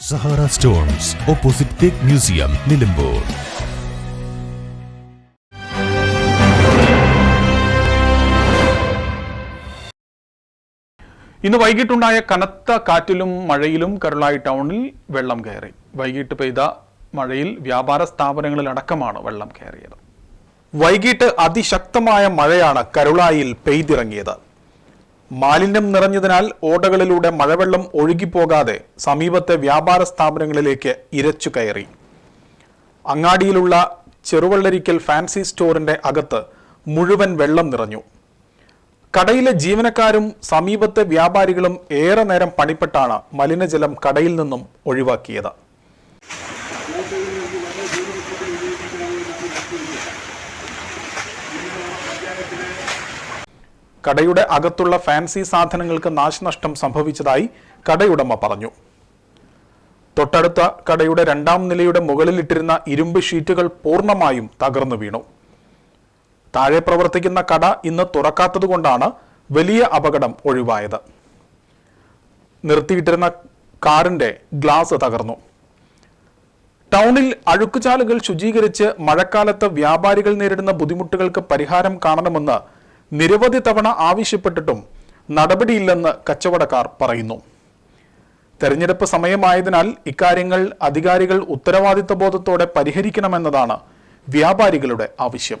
Sahara stones opposite തേക്ക് museum Nilambur ഇന്ന് വൈകിട്ടുണ്ടായ കനത്ത കാറ്റിലും മഴയിലും കരുളായി ടൗണിൽ വെള്ളം കയറി. വൈകിട്ട് പെയ്ത മഴയിൽ വ്യാപാര സ്ഥാപനങ്ങളിലടക്കമാണ് വെള്ളം കയറിയത്. വൈകിട്ട് അതിശക്തമായ മഴയാണ് കരുളായിൽ പെയ്തിറങ്ങിയത്. മാലിന്യം നിറഞ്ഞതിനാൽ ഓടകളിലൂടെ മഴവെള്ളം ഒഴുകിപ്പോകാതെ സമീപത്തെ വ്യാപാര സ്ഥാപനങ്ങളിലേക്ക് ഇരച്ചു കയറി. അങ്ങാടിയിലുള്ള ചെറുവള്ളരിക്കൽ ഫാൻസി സ്റ്റോറിന്റെ അകത്ത് മുഴുവൻ വെള്ളം നിറഞ്ഞു. കടയിലെ ജീവനക്കാരും സമീപത്തെ വ്യാപാരികളും ഏറെ നേരം പണിപ്പെട്ടാണ് മലിനജലം കടയിൽ നിന്നും ഒഴിവാക്കിയത്. കടയുടെ അകത്തുള്ള ഫാൻസി സാധനങ്ങൾക്ക് നാശനഷ്ടം സംഭവിച്ചതായി കടയുടമ പറഞ്ഞു. തൊട്ടടുത്ത കടയുടെ രണ്ടാം നിലയുടെ മുകളിലിട്ടിരുന്ന ഇരുമ്പ് ഷീറ്റുകൾ പൂർണമായും തകർന്നു വീണു. താഴെ പ്രവർത്തിക്കുന്ന കട ഇന്ന് തുറക്കാത്തതുകൊണ്ടാണ് വലിയ അപകടം ഒഴിവായത്. നിർത്തിയിട്ടിരുന്ന കാറിന്റെ ഗ്ലാസ് തകർന്നു. ടൗണിൽ അഴുക്കുചാലുകൾ ശുചീകരിച്ച് മഴക്കാലത്ത് വ്യാപാരികൾ നേരിടുന്ന ബുദ്ധിമുട്ടുകൾക്ക് പരിഹാരം കാണണമെന്ന് നിരവധി തവണ ആവശ്യപ്പെട്ടിട്ടും നടപടിയില്ലെന്ന് കച്ചവടക്കാർ പറയുന്നു. തെരഞ്ഞെടുപ്പ് സമയമായതിനാൽ ഇക്കാര്യങ്ങൾ അധികാരികൾ ഉത്തരവാദിത്വ ബോധത്തോടെ പരിഹരിക്കണമെന്നതാണ് വ്യാപാരികളുടെ ആവശ്യം.